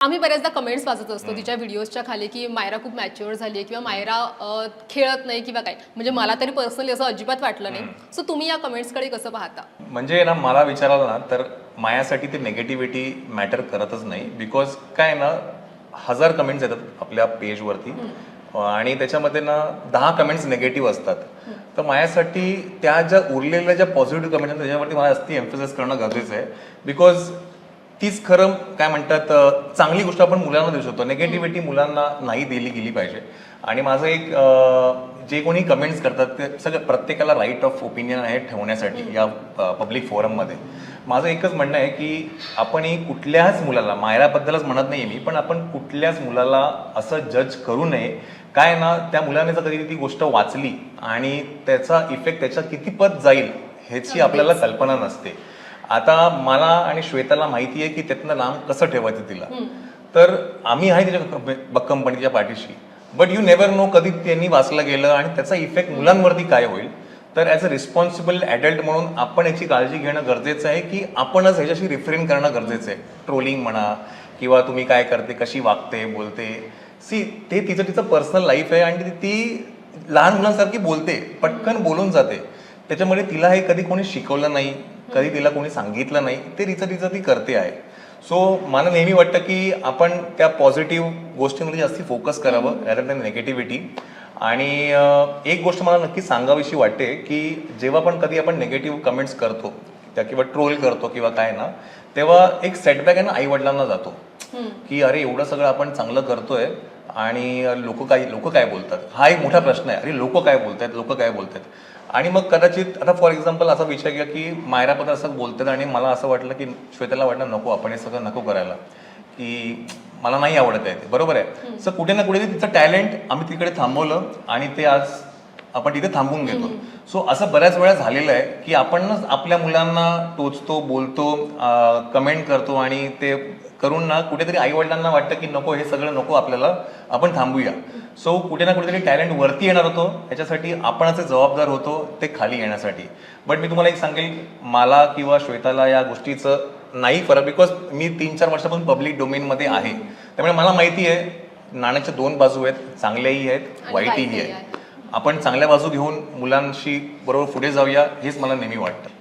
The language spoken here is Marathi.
आम्ही बऱ्याचदा कमेंट्स वाचत असतो तिच्या व्हिडिओजच्या खाली की मायरा खूप मॅच्युअर झाली आहे किंवा मायरा अ, खेळत नाही किंवा काय. म्हणजे मला तरी पर्सनली असं अजिबात वाटलं नाही. सो तुम्ही या कमेंट्सकडे कसं पाहता? म्हणजे ना मला विचारायला ना तर मायासाठी ते नेगेटिव्हिटी मॅटर करतच नाही. बिकॉज काय ना हजार कमेंट्स येतात आपल्या पेजवरती आणि त्याच्यामध्ये ना दहा कमेंट्स निगेटिव्ह असतात. तर माझ्यासाठी त्या ज्या उरलेल्या ज्या पॉझिटिव्ह कमेंट्स आहेत त्याच्यावरती मला जास्ती एम्फोसिस करणं गरजेचं आहे. बिकॉज तीच खरं काय म्हणतात चांगली गोष्ट आपण मुलांना देऊ शकतो. नेगेटिव्हिटी मुलांना नाही दिली गेली पाहिजे. आणि माझं एक जे कोणी कमेंट्स करतात ते सगळं प्रत्येकाला राईट ऑफ ओपिनियन आहे ठेवण्यासाठी या पब्लिक फोरममध्ये माझं एकच म्हणणं आहे की आपण ही कुठल्याच मुलाला मायराबद्दलच म्हणत नाही मी पण आपण कुठल्याच मुलाला असं जज करू नये. काय ना त्या मुलाने जर कधी ती गोष्ट वाचली आणि त्याचा इफेक्ट त्याच्या कितीपत जाईल ह्याची आपल्याला कल्पना नसते. आता मला आणि श्वेताला माहिती आहे की त्यातनं लांब कसं ठेवायचं तिला. तर आम्ही आहे तिच्या कंपनीच्या पाठीशी. बट यू नेवर नो कधी त्यांनी वाचलं गेलं आणि त्याचा इफेक्ट मुलांवरती काय होईल. तर ॲज अ रिस्पॉन्सिबल ॲडल्ट म्हणून आपण याची काळजी घेणं गरजेचं आहे की आपणच ह्याच्याशी रिफ्रेन करणं गरजेचं आहे. ट्रोलिंग म्हणा किंवा तुम्ही काय करते कशी वागते बोलते. सी ते तिचं तिचं पर्सनल लाईफ आहे आणि ती लहान मुलांसारखी बोलते. पटकन बोलून जाते. त्याच्यामुळे तिला हे कधी कोणी शिकवलं नाही. कधी तिला कोणी सांगितलं नाही ते तिचं तिचं ती करते आहे. सो मला नेहमी वाटतं की आपण त्या पॉझिटिव्ह गोष्टींमध्ये जास्ती फोकस करावं रॅदर दॅन नेगेटिव्हिटी आणि एक गोष्ट मला नक्की सांगावीशी वाटते की जेव्हा पण कधी आपण नेगेटिव्ह कमेंट्स करतो त्या किंवा ट्रोल करतो किंवा काय ना तेव्हा एक सेटबॅक आहे ना आई वडिलांना जातो की अरे एवढं सगळं आपण चांगलं करतोय आणि लोक काय लोक काय बोलतात? हा एक मोठा प्रश्न आहे. अरे लोक काय बोलतायत? लोक काय बोलतायत? आणि मग कदाचित आता फॉर एक्झाम्पल असा विचार घ्या की मायराबद्दल असं बोलतात आणि मला असं वाटलं की श्वेताला वाटलं नको आपण हे सगळं नको करायला. की मला नाही आवडत आहे ते. बरोबर आहे? सर कुठे ना कुठे तिचं टॅलेंट आम्ही तिकडे थांबवलं आणि ते आज आपण तिथे थांबून घेतो. सो असं बऱ्याच वेळा झालेलं आहे की आपणच आपल्या मुलांना टोचतो बोलतो कमेंट करतो आणि ते करून ना कुठेतरी आई वडिलांना वाटतं की नको हे सगळं नको आपल्याला आपण थांबूया. सो कुठे ना कुठेतरी टॅलेंट वरती येणार होतो. याच्यासाठी आपणच जबाबदार होतो ते खाली येण्यासाठी. बट मी तुम्हाला एक सांगेल मला किंवा श्वेताला या गोष्टीचं नाही फरक बिकॉज मी तीन चार वर्षापासून पब्लिक डोमेनमध्ये आहे. त्यामुळे मला माहिती आहे नाण्याच्या दोन बाजू आहेत चांगल्याही आहेत वाईटही आहेत. आपण चांगल्या बाजू घेऊन मुलांशी बरोबर पुढे जाऊया हेच मला नेहमी वाटतं.